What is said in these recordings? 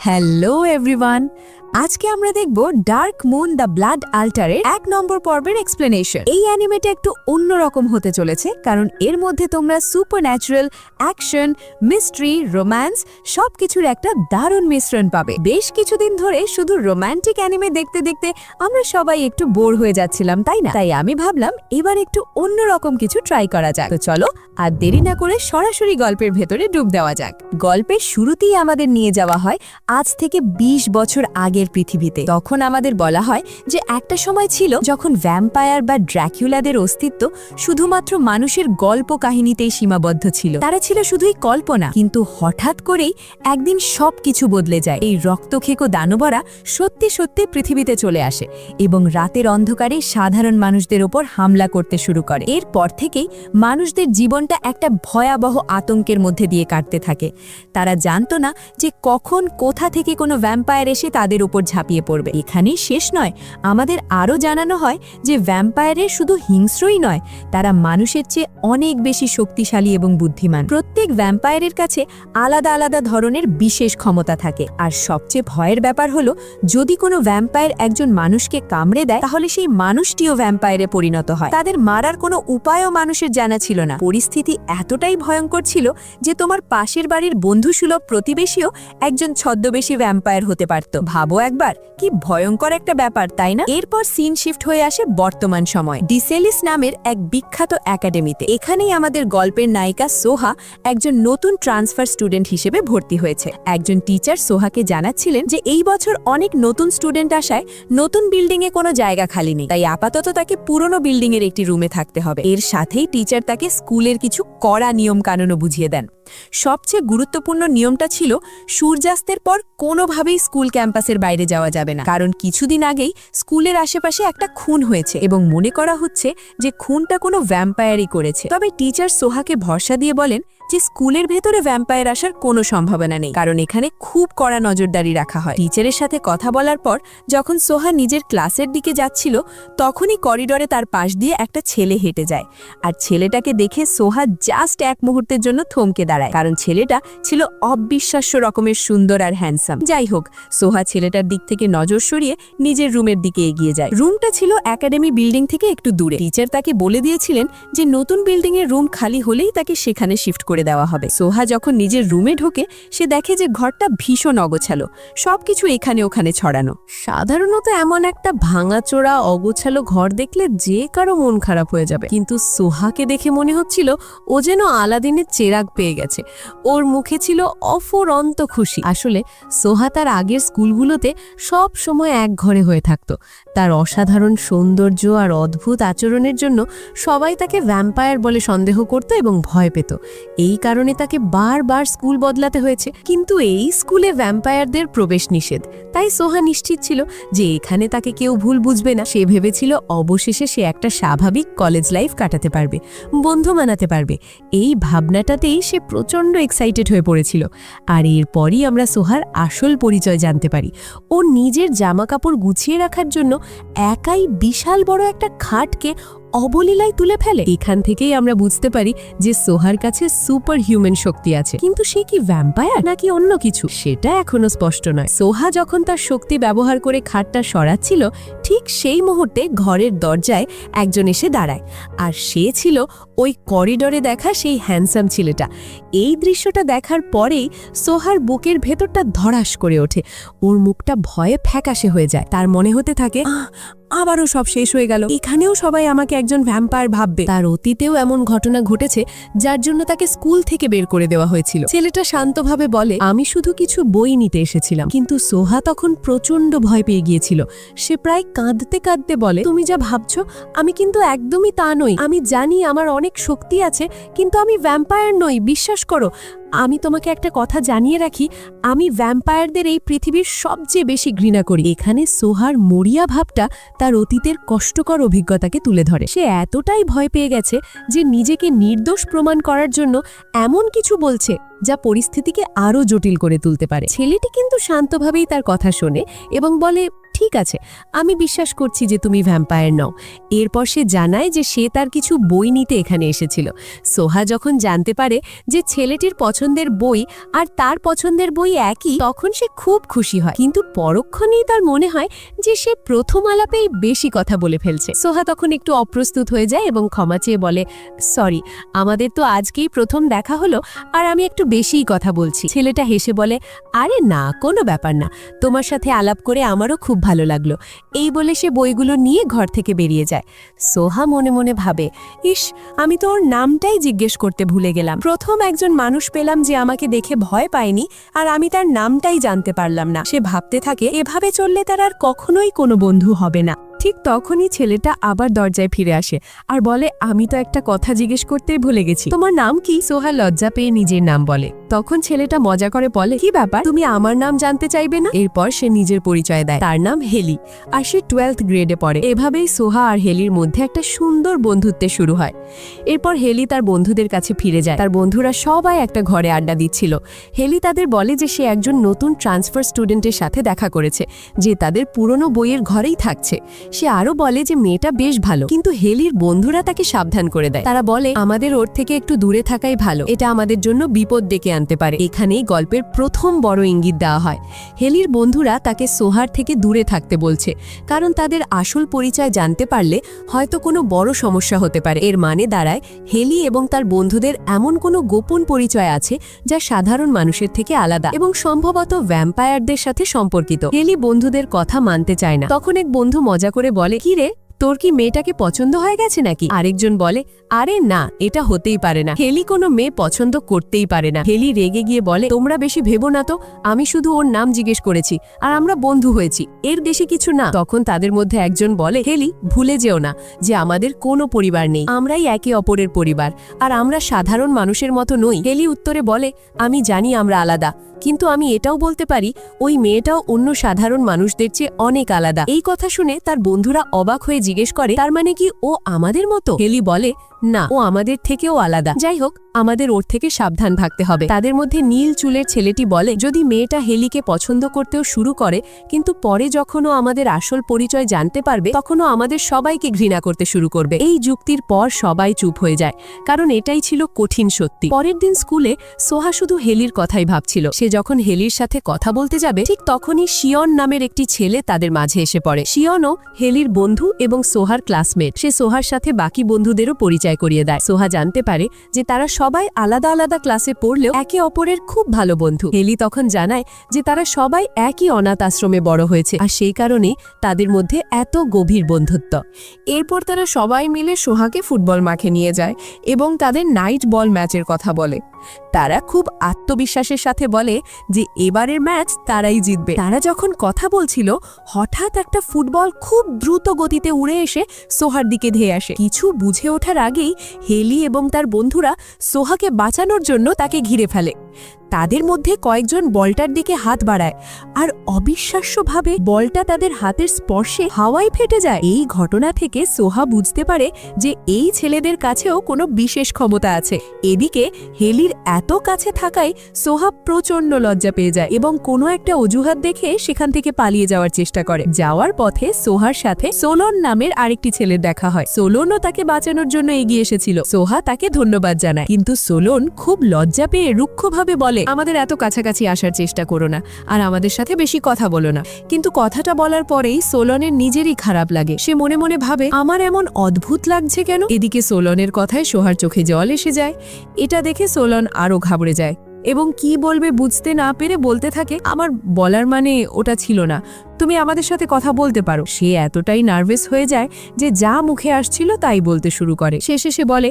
Hello everyone আজকে আমরা দেখব ডার্ক মুন দ্য ব্লাড আল্টারের এক নম্বর পর্বের এক্সপ্লেনেশন এই অ্যানিমেটা একটু অন্যরকম হতে চলেছে, কারণ এর মধ্যে তোমরা supernatural action mystery romance সবকিছুর একটা দারুণ মিশ্রণ পাবে। বেশ কিছুদিন ধরে শুধু রোমান্টিক অ্যানিমে দেখতে দেখতে আমরা সবাই একটু বোর হয়ে যাচ্ছিলাম, তাই না? তাই আমি ভাবলাম এবার একটু অন্যরকম কিছু ট্রাই করা যাক। তো চলো, আর দেরি না করে সরাসরি গল্পের ভেতরে ডুব দেওয়া যাক। গল্পের শুরুতেই আমাদের নিয়ে যাওয়া হয় আজ থেকে ২০ বছর আগের পৃথিবীতে। তখন আমাদের বলা হয় যে একটা সময় ছিল যখন ভ্যাম্পায়ার বা ড্র্যাকুলাদের অস্তিত্ব শুধুমাত্র মানুষের গল্প কাহিনীতেই সীমাবদ্ধ ছিল। তারা ছিল শুধুই কল্পনা, কিন্তু হঠাৎ করেই একদিন সব কিছু বদলে যায়। এই রক্তখেকো দানবরা সত্যি সত্যি পৃথিবীতে চলে আসে এবং রাতের অন্ধকারে সাধারণ মানুষদের ওপর হামলা করতে শুরু করে। এরপর থেকেই মানুষদের জীবনটা একটা ভয়াবহ আতঙ্কের মধ্যে দিয়ে কাটতে থাকে। তারা জানতো না যে কখন কোথা থেকে কোনো ভ্যাম্পায়ার এসে তাদের উপর ঝাঁপিয়ে পড়বে। এখানেই শেষ নয়। আমাদের আরও জানানো হয় যে ভ্যাম্পায়ারের শুধু হিংস্রই নয়, তারা মানুষের চেয়ে অনেক বেশি শক্তিশালী এবং বুদ্ধিমান। প্রত্যেক ভ্যাম্পায়ারের কাছে আলাদা আলাদা ধরনের বিশেষ ক্ষমতা থাকে। আর সবচেয়ে ভয়ের ব্যাপার হলো, যদি কোনো ভ্যাম্পায়ার একজন মানুষকে কামড়ে দেয়, তাহলে সেই মানুষটিও ভ্যাম্পায়ারে পরিণত হয়। তাদের মারার কোনো উপায়ও মানুষের জানা ছিল না। পরিস্থিতি এতটাই ভয়ঙ্কর ছিল যে তোমার পাশের বাড়ির বন্ধুসুলভ প্রতিবেশীও একজন ছদ্মবেশী ভ্যাম্পায়ার হতে পারত। ভাবো একবার। কি ভয়ঙ্কর একটা ব্যাপার, তাই না? এরপর সিন শিফট হয়ে আসে বর্তমান সময়। ডিসেলিস নামের এক বিখ্যাত একাডেমিতে এখানেই আমাদের গল্পের নায়িকা সোহা একজন নতুন ট্রান্সফার স্টুডেন্ট হিসেবে ভর্তি হয়েছে। একজন টিচার সোহাকে জানাচ্ছিলেন যে এই বছর অনেক নতুন স্টুডেন্ট আসায় নতুন বিল্ডিং এ কোনো জায়গা খালি নেই। তাই আপাতত তাকে পুরনো বিল্ডিং এর একটি রুমে থাকতে হবে। এর সাথেই টিচার তাকে স্কুলের কিছু কড়া নিয়ম কানুনও বুঝিয়ে দেন। সবচেয়ে গুরুত্বপূর্ণ নিয়মটা ছিল, সূর্যাস্তের পর কোনোভাবেই স্কুল ক্যাম্পাসের বাইরে যাওয়া যাবে না। কারণ কিছুদিন আগেই স্কুলের আশেপাশে একটা খুন হয়েছে এবং মনে করা হচ্ছে যে খুনটা কোনো ভ্যাম্পায়ারই করেছে। তবে টিচার সোহাকে ভরসা দিয়ে বলেন যে স্কুলের ভেতরে ভ্যাম্পায়ার আসার কোনো সম্ভাবনা নেই। কারণ এখানে খুব কড়া নজরদারি রাখা হয়। টিচারের সাথে কথা বলার পর যখন সোহা নিজের ক্লাসের দিকে যাচ্ছিল, তখনই করিডরে তার পাশ দিয়ে একটা ছেলে হেঁটে যায়। আর ছেলেটাকে দেখে সোহা জাস্ট এক মুহূর্তের জন্য থমকে দাঁড়ায়। কারণ ছেলেটা ছিল অবিশ্বাস্য রকমের সুন্দর আর হ্যান্ডসাম যাই হোক, সোহা ছেলেটার দিক থেকে নজর সরিয়ে নিজের রুমের দিকে এগিয়ে যায়। রুমটা ছিল একাডেমি বিল্ডিং থেকে একটু দূরে। টিচার তাকে বলে দিয়েছিলেন যে, নতুন বিল্ডিং এর রুম খালি হলেই তাকে সেখানে শিফট করে দেওয়া হবে। সোহা যখন নিজের রুমে ঢোকে, সে দেখে যে ঘরটা ভীষণ অগোছালো। সবকিছু এখানে ওখানে ছড়ানো। সাধারণত এমন একটা ভাঙাচোরা, অগোছালো ঘর দেখলে যে কারও মন খারাপ হয়ে যাবে। কিন্তু সোহাকে দেখে মনে হচ্ছিল, ও যেন আলাদিনের চেরাগ পেয়ে গেছে। ওর মুখে ছিল অফরন্ত খুশি। আসলে সোহা তার আগের স্কুলগুলোতে সব সময় এক ঘরে হয়ে থাকতো। তার অসাধারণ সৌন্দর্য আর অদ্ভুত আচরণের জন্য সবাই তাকে ভ্যাম্পায়ার বলে সন্দেহ করত এবং ভয় পেত। এই কারণে তাকে বারবার স্কুল বদলাতে হয়েছে। কিন্তু এই স্কুলে ভ্যাম্পায়ারদের প্রবেশ নিষেধ। তাই সোহা নিশ্চিত ছিল যে এখানে তাকে কেউ ভুল বুঝবে না। সে ভেবেছিল অবশেষে সে একটা স্বাভাবিক কলেজ লাইফ কাটাতে পারবে, বন্ধু মানাতে পারবে। এই ভাবনাটাতেই সে প্রচণ্ড এক্সাইটেড হয়ে পড়েছিল। আর এরপরই আমরা সোহার আসল পরিচয় জানতে পারি। ও নিজের জামা কাপড় গুছিয়ে রাখার জন্য একাই বিশাল বড় একটা খাটকে অবলীলায় তুলে ফেলে। এখান থেকেই আমরা বুঝতে পারি যে সোহার কাছে সুপার হিউম্যান শক্তি আছে। কিন্তু সে কি ভ্যাম্পায়ার নাকি অন্য কিছু? সেটা এখনও স্পষ্ট নয়। সোহা যখন তার শক্তি ব্যবহার করে খাটটা সরাচ্ছিল ঠিক সেই মুহূর্তে ঘরের দরজায় একজন এসে দাঁড়ায়। আর সে ছিল ওই করিডরে দেখা সেই হ্যান্ডসাম ছেলেটা। এই দৃশ্যটা দেখার পরেই সোহার বুকের ভেতরটা ধরাস করে ওঠে। ওর মুখটা ভয়ে ফ্যাকাশে হয়ে যায়। তার মনে হতে থাকে "আহ, আবারও সব শেষ হয়ে গেল। এখানেও সবাই আমাকে একজন ভ্যাম্পায়ার ভাববে। তার অতীতেও এমন ঘটনা ঘটেছে, যার জন্য তাকে স্কুল থেকে বের করে দেওয়া হয়েছিল। ছেলেটা শান্তভাবে বলে, আমি শুধু কিছু বই নিতে এসেছিলাম, কিন্তু সোহা তখন প্রচণ্ড ভয় পেয়ে গিয়েছিল। সে প্রায় কাঁদতে কাঁদতে বলে, তুমি যা ভাবছ, আমি কিন্তু একদমই তা নই। আমি জানি আমার অনেক শক্তি আছে, কিন্তু আমি ভ্যাম্পায়ার নই, বিশ্বাস করো। আমি তোমাকে একটা কথা জানিয়ে রাখি, আমি ভ্যাম্পায়ারদের এই পৃথিবীর সবচেয়ে বেশি ঘৃণা করি। এখানে সোহার মরিয়া ভাবটা তার অতীতের কষ্টকর অভিজ্ঞতাকে তুলে ধরে। সে এতটাই ভয় পেয়ে গেছে যে নিজেকে নির্দোষ প্রমাণ করার জন্য এমন কিছু বলছে যা পরিস্থিতিকে আরও জটিল করে তুলতে পারে। ছেলেটি কিন্তু শান্তভাবেই তার কথা শোনে এবং বলে ঠিক আছে, আমি বিশ্বাস করছি যে তুমি ভ্যাম্পায়ার নও। এরপর সে জানায় যে সে তার কিছু বই নিতে এখানে এসেছিল। সোহা যখন জানতে পারে যে ছেলেটির পছন্দের বই আর তার পছন্দের বই একই, তখন সে খুব খুশি হয়। কিন্তু পরক্ষণেই তার মনে হয় যে সে প্রথম আলাপেই বেশি কথা বলে ফেলছে। সোহা তখন একটু অপ্রস্তুত হয়ে যায় এবং ক্ষমা চেয়ে বলে, সরি, আমাদের তো আজকেই প্রথম দেখা হলো আর আমি একটু বেশিই কথা বলছি। ছেলেটা হেসে বলে, আরে না, কোনো ব্যাপার না। তোমার সাথে আলাপ করে আমারও খুব ভালো লাগল। এই বলে সে বইগুলো নিয়ে ঘর থেকে বেরিয়ে যায়। সোহা মনে মনে ভাবে, ইস, আমি তো ওর নামটাই জিজ্ঞেস করতে ভুলে গেলাম। প্রথম একজন মানুষ পেলাম যে আমাকে দেখে ভয় পায়নি আর আমি তার নামটাই জানতে পারলাম না। সে ভাবতে থাকে, এভাবে চললে তার আর কখনোই কোনো বন্ধু হবে না। ঠিক তখনই ছেলেটা আবার দরজায় ফিরে আসে আর বলে, আমি তো একটা কথা জিজ্ঞেস করতেই ভুলে গেছি। তোমার নাম কি? সোহা লজ্জা পেয়ে নিজের নাম বলে। তখন ছেলেটা মজা করে বলে, কি ব্যাপার? তুমি আমার নাম জানতে চাইবে না? এরপর সে নিজের পরিচয় দেয়। তার নাম হেলি। আর সে টুয়েলথ গ্রেডে পড়ে। এভাবেই সোহা আর হেলির মধ্যে একটা সুন্দর বন্ধুত্বের শুরু হয়। এরপর হেলি তার বন্ধুদের কাছে ফিরে যায়। তার বন্ধুরা সবাই একটা ঘরে আড্ডা দিচ্ছিল। হেলি তাদের বলে যে, সে একজন নতুন ট্রান্সফার স্টুডেন্টের সাথে দেখা করেছে, যে তাদের পুরনো বইয়ের ঘরেই থাকছে। সে আরও বলে যে মেয়েটা বেশ ভালো, কিন্তু হেলির বন্ধুরা তাকে সাবধান করে দেয়। তারা বলে, আমাদের ওর থেকে একটু দূরে থাকাই ভালো, এটা আমাদের জন্য বিপদ ডেকে আনতে পারে। এখানেই গল্পের প্রথম বড় ইঙ্গিত দেওয়া হয়। হেলির বন্ধুরা তাকে সোহার থেকে দূরে থাকতে বলছে, কারণ তাদের আসল পরিচয় জানতে পারলে হয়তো কোনো বড় সমস্যা হতে পারে। এর মানে দাঁড়ায়, হেলি এবং তার বন্ধুদের এমন কোনো গোপন পরিচয় আছে যা সাধারণ মানুষের থেকে আলাদা এবং সম্ভবত ভ্যাম্পায়ারদের সাথে সম্পর্কিত। হেলি বন্ধুদের কথা মানতে চায় না। তখন এক বন্ধু মজা বলে কি রে তোর কি মেয়েটাকে পছন্দ হয়ে গেছে নাকি? আরেকজন বলে, আরে না, এটা হতেই পারে না। হেলি কোনো মেয়ে পছন্দ করতেই পারে না। হেলি রেগে গিয়ে বলে, তোমরা বেশি ভেবো না তো। আমি শুধু ওর নাম জিজ্ঞেস করেছি, আর আমরা বন্ধু হয়েছি। এর বেশি কিছু না। তখন তাদের মধ্যে একজন বলে, হেলি, ভুলে যেও না যে আমাদের কোনো পরিবার নেই। আমরাই একে অপরের পরিবার, আর আমরা সাধারণ মানুষের মতো নই। হেলি উত্তরে বলে, আমি জানি আমরা আলাদা, কিন্তু আমি এটাও বলতে পারি, ওই মেয়েটাও অন্য সাধারণ মানুষদের চেয়ে অনেক আলাদা। এই কথা শুনে তার বন্ধুরা অবাক হয়ে জিজ্ঞেস করে, তার মানে কি ও আমাদের মতো? হেলি বলে, না, ও আমাদের থেকেও আলাদা। যাই হোক আমাদের ওর থেকে সাবধান থাকতে হবে। তাদের মধ্যে নীল চুলের ছেলেটি বলে, যদি মেয়েটা হেলিকে পছন্দ করতেও শুরু করে, কিন্তু পরে যখন ও আমাদের আসল পরিচয় জানতে পারবে, তখনও আমাদের সবাইকে ঘৃণা করতে শুরু করবে। এই যুক্তির পর সবাই চুপ হয়ে যায়, কারণ এটাই ছিল কঠিন সত্যি। পরের দিন স্কুলে সোহা শুধু হেলির কথাই ভাবছিল। সে যখন হেলির সাথে কথা বলতে যাবে, ঠিক তখনই শিয়ন নামের একটি ছেলে তাদের মাঝে এসে পড়ে। শিয়নও হেলির বন্ধু এবং সোহার ক্লাসমেট। সে সোহার সাথে বাকি বন্ধুদেরও পরিচয় করিয়ে দেয়। সোহা জানতে পারে যে তারা সবাই আলাদা আলাদা ক্লাসে পড়লেও একে অপরের খুব ভালো বন্ধু। হেলি তখন জানায় যে তারা সবাই একই অনাথ আশ্রমে বড় হয়েছে আর সেই কারণে তাদের মধ্যে এত গভীর বন্ধুত্ব। এরপর তারা সবাই মিলে সোহাকে ফুটবল মাঠে নিয়ে যায় এবং তাদের নাইট বল ম্যাচের কথা বলে। তারা খুব আত্মবিশ্বাসের সাথে বলে যে এবারের ম্যাচ তারাই জিতবে। তারা যখন কথা বলছিল, হঠাৎ একটা ফুটবল খুব দ্রুত গতিতে উড়ে এসে সোহার দিকে ধেয়ে আসে। কিছু বুঝে ওঠার আগেই হেলি এবং তার বন্ধুরা সোহাকে বাঁচানোর জন্য তাকে ঘিরে ফেলে। তাদের মধ্যে কয়েকজন বলটার দিকে হাত বাড়ায় আর অবিশ্বাস্যভাবে বলটা তাদের হাতের স্পর্শে হাওয়ায় ফেটে যায়। এই ঘটনা থেকে সোহা বুঝতে পারে যে এই ছেলেদের কাছেও কোনো বিশেষ ক্ষমতা আছে। এদিকে হেলির এত কাছে থাকায় সোহা প্রচণ্ড লজ্জা পেয়ে যায় এবং কোনো একটা অজুহাত দেখে সেখান থেকে পালিয়ে যাওয়ার চেষ্টা করে। যাওয়ার পথে সোহার সাথে সোলন নামের আরেকটি ছেলের দেখা হয়। সোলনও তাকে বাঁচানোর জন্য এগিয়ে এসেছিল। সোহা তাকে ধন্যবাদ জানায়। কিন্তু সোলন খুব লজ্জা পেয়ে রুক্ষভাবে বলে আমাদের এত কাছাকাছি আসার চেষ্টা করো না আর আমাদের সাথে বেশি কথা বলো না। কিন্তু কথাটা বলার পরেই সোলনের নিজেরই খারাপ লাগে। সে মনে মনে ভাবে, আমার এমন অদ্ভুত লাগছে কেন? এদিকে সোলনের কথায় সোহার চোখে জল এসে যায়। এটা দেখে সোলন আরও ঘাবড়ে যায় এবং কি বলবে বুঝতে না পেরে বলতে থাকে, আমার বলার মানে ওটা ছিল না। তুমি আমাদের সাথে কথা বলতে পারো। সে এতটাই নার্ভাস হয়ে যায় যে যা মুখে আসছিল তাই বলতে শুরু করে। শেষে সে বলে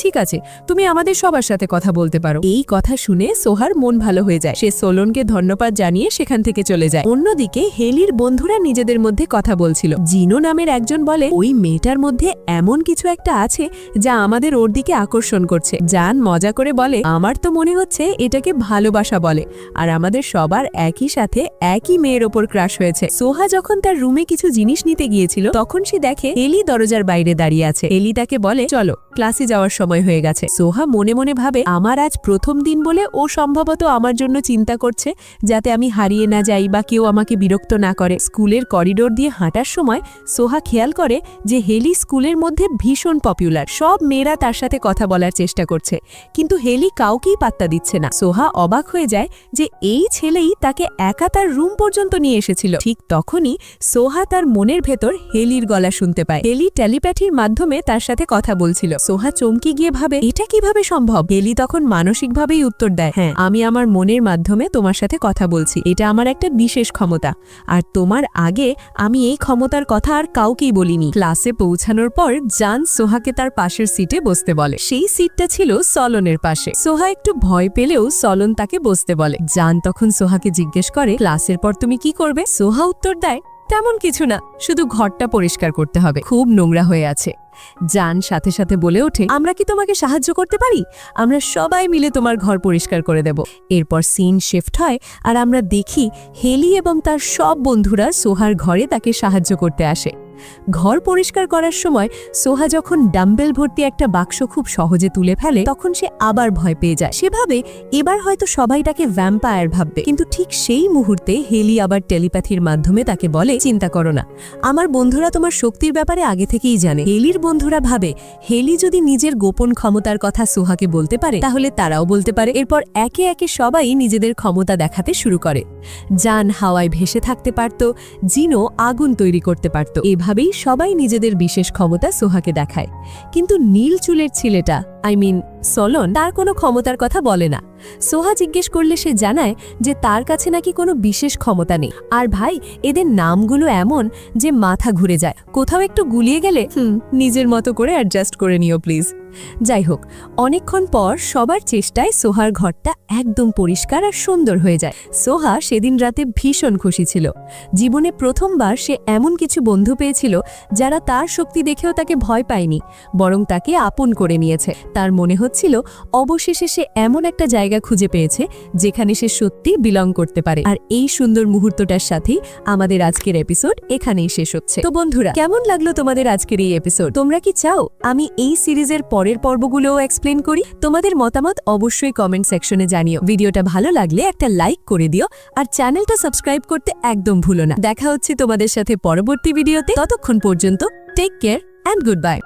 ঠিক আছে, তুমি আমাদের সবার সাথে কথা বলতে পারো। এই কথা শুনে সোহার মন ভালো হয়ে যায়। সে সোলনকে ধন্যবাদ জানিয়ে সেখান থেকে চলে যায়। অন্যদিকে হেলির বন্ধুরা নিজেদের মধ্যে কথা বলছিল। জিনো নামের একজন বলে, ওই মেয়েটার মধ্যে এমন কিছু একটা আছে যা আমাদের ওর দিকে আকর্ষণ করছে। জান মজা করে বলে, আমার তো মনে হচ্ছে এটাকে ভালোবাসা বলে, আর আমাদের সবার একই সাথে একই মেয়ের ওপর ক্রাশ হয়েছে। রয়েছে সোহা যখন তার রুমে কিছু জিনিস নিতে গিয়েছিল, তখন সে দেখে এলি দরজার বাইরে দাঁড়িয়ে আছে। হেলি তাকে বলে, চলো, ক্লাসে যাওয়ার সময় হয়ে গেছে। সোহা মনে মনে ভাবে, আমার আজ প্রথম দিন বলে ও সম্ভবত আমার জন্য চিন্তা করছে, যাতে আমি হারিয়ে না যাই বা কেউ আমাকে বিরক্ত না করে। স্কুলের করিডোর দিয়ে হাঁটার সময় সোহা খেয়াল করে যে হেলি স্কুলের মধ্যে ভীষণ পপুলার। সব মেয়েরা তার সাথে কথা বলার চেষ্টা করছে, কিন্তু হেলি কাউকেই পাত্তা দিচ্ছে না। সোহা অবাক হয়ে যায় যে এই ছেলেই তাকে একা তার রুম পর্যন্ত নিয়ে এসেছিল। ঠিক তখনই সোহা তার মনের ভেতর হেলির গলা শুনতে পায়। হেলি টেলিপ্যাথির মাধ্যমে তার সাথে কথা বলছিল। সোহা চমকে গিয়ে ভাবে, এটা কীভাবে সম্ভব? হেলি তখন মানসিকভাবেই উত্তর দেয় হ্যাঁ আমি আমার মনের মাধ্যমে তোমার সাথে কথা বলছি। এটা আমার একটা বিশেষ ক্ষমতা। আর তোমার আগে আমি এই ক্ষমতার কথা আর কাউকেই বলিনি। ক্লাসে পৌঁছানোর পর জান সোহাকে তার পাশের সিটে বসতে বলে। সেই সিটটা ছিল সলনের পাশে। সোহা একটু ভয় পেলেও সলন তাকে বসতে বলে। জান তখন সোহাকে জিজ্ঞেস করে, ক্লাসের পর তুমি কি করবে? সোহা উত্তর দেয়, তেমন কিছু না, শুধু ঘরটা পরিষ্কার করতে হবে। খুব নোংরা হয়ে আছে। যান সাথে সাথে বলে ওঠে, আমরা কি তোমাকে সাহায্য করতে পারি? আমরা সবাই মিলে তোমার ঘর পরিষ্কার করে দেব। এরপর সিন শিফট হয় আর আমরা দেখি হেলি এবং তার সব বন্ধুরা সোহার ঘরে তাকে সাহায্য করতে আসে। ঘর পরিষ্কার করার সময় সোহা যখন ডাম্বেল ভর্তি একটা বাক্স খুব সহজে তুলে ফেলে, তখন সে আবার ভয় পেয়ে যায়। সেভাবে এবার হয়তো সবাই তাকে ভ্যাম্পায়ার ভাববে। কিন্তু ঠিক সেই মুহূর্তে হেলি আবার টেলিপ্যাথির মাধ্যমে তাকে বলে, চিন্তা করো না। আমার বন্ধুরা তোমার শক্তির ব্যাপারে আগে থেকেই জানে। হেলির বন্ধুরা ভাবে, হেলি যদি নিজের গোপন ক্ষমতার কথা সোহাকে বলতে পারে, তাহলে তারাও বলতে পারে। এরপর একে একে সবাই নিজেদের ক্ষমতা দেখাতে শুরু করে। জান হাওয়ায় ভেসে থাকতে পারত জিনো আগুন তৈরি করতে পারত। এভাবেই সবাই নিজেদের বিশেষ ক্ষমতা সোহাকে দেখায়। কিন্তু নীল চুলের ছেলেটা আই মিন সলন তার কোনো ক্ষমতার কথা বলে না। সোহা জিজ্ঞেস করলে সে জানায় যে তার কাছে নাকি কোনো বিশেষ ক্ষমতা নেই। আর ভাই, এদের নামগুলো এমন যে মাথা ঘুরে যায়। কোথাও একটু গুলিয়ে গেলে নিজের মতো করে অ্যাডজাস্ট করে নিও প্লিজ যাই হোক, অনেকক্ষণ পর সবার চেষ্টায় সোহার ঘরটা একদম পরিষ্কার আর সুন্দর হয়ে যায়। সোহা সেদিন রাতে ভীষণ খুশি ছিল। জীবনে প্রথমবার সে এমন কিছু বন্ধু পেয়েছিল যারা তার শক্তি দেখেও তাকে ভয় পায়নি, বরং তাকে আপন করে নিয়েছে। তার মনে হচ্ছিল অবশেষে সে এমন একটা জায়গা খুঁজে পেয়েছে, যেখানে সে সত্যি বিলং করতে পারে। আর এই সুন্দর মুহূর্তটার সাথেই আমাদের আজকের এপিসোড এখানেই শেষ হচ্ছে। তো বন্ধুরা, কেমন লাগল তোমাদের আজকের এই এপিসোড তোমরা কি চাও আমি এই সিরিজের পরের পর্বগুলোও এক্সপ্লেন করি? তোমাদের মতামত অবশ্যই কমেন্ট সেকশনে জানিও। ভিডিওটা ভালো লাগলে একটা লাইক করে দিও, আর চ্যানেলটা সাবস্ক্রাইব করতে একদম ভুলো না। দেখা হচ্ছে তোমাদের সাথে পরবর্তী ভিডিওতে। ততক্ষণ পর্যন্ত take care and good bye